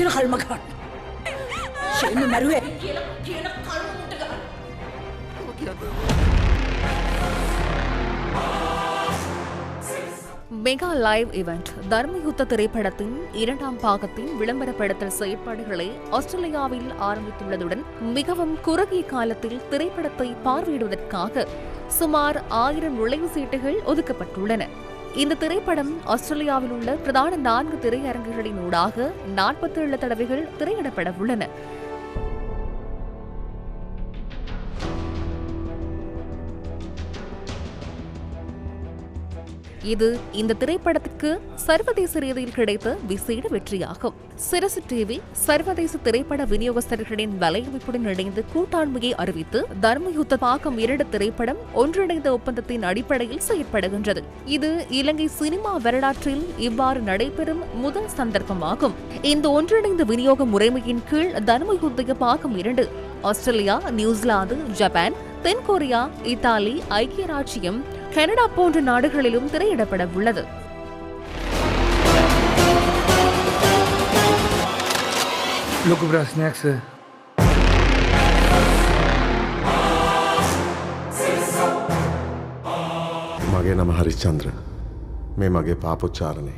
කියන කල්ම ගන්න. ශෙල්ම මැරුවේ mega live event தர்மயுத்த திரைப்படத்தின் இரண்டாம் பாகத்தின் விளம்பரப்படுத்தல் செயற்பாடுகளை ஆஸ்திரேலியாவில் ஆரம்பித்துள்ளதுடன் மிகவும் குறுகிய காலத்தில் திரைப்படத்தை பார்வையிடுவதற்காக சுமார் ஆயிரம் நுழைவு சீட்டுகள் ஒதுக்கப்பட்டுள்ளன இந்த திரைப்படம் ஆஸ்திரேலியாவில் உள்ள பிரதான நான்கு திரையரங்குகளின் ஊடாக நாற்பத்தி ஏழு தடவைகள் திரையிடப்பட உள்ளன. இது இந்த திரைப்படத்திற்கு சர்வதேச ரீதியில் கிடைத்த விசேட வெற்றியாகும். சிரசு டிவி சர்வதேச திரைப்பட விநியோகஸ்தர்களின் வலையமைப்புடன் இணைந்து கூட்டாண்மையை அறிவித்து தர்மயுத்த பாகம் இரண்டு திரைப்படம் ஒன்றிணைந்த ஒப்பந்தத்தின் அடிப்படையில் செயற்படுகின்றது. இது இலங்கை சினிமா வரலாற்றில் இவ்வாறு நடைபெறும் முதல் சந்தர்ப்பமாகும். இந்த ஒன்றிணைந்த விநியோக முறைமையின் கீழ் தர்மயுத்த பாகம் இரண்டு ஆஸ்திரேலியா நியூசிலாந்து ஜப்பான் தென்கொரியா இத்தாலி ஐக்கிய ராஜ்யம் கனடா போன்ற நாடுகளிலும் திரையிடப்பட உள்ளது ලොකු ප්‍රශ්නයක් සර්. මගේ නම හරිචන්ද්‍ර මේ මගේ පාපොච්චාරණය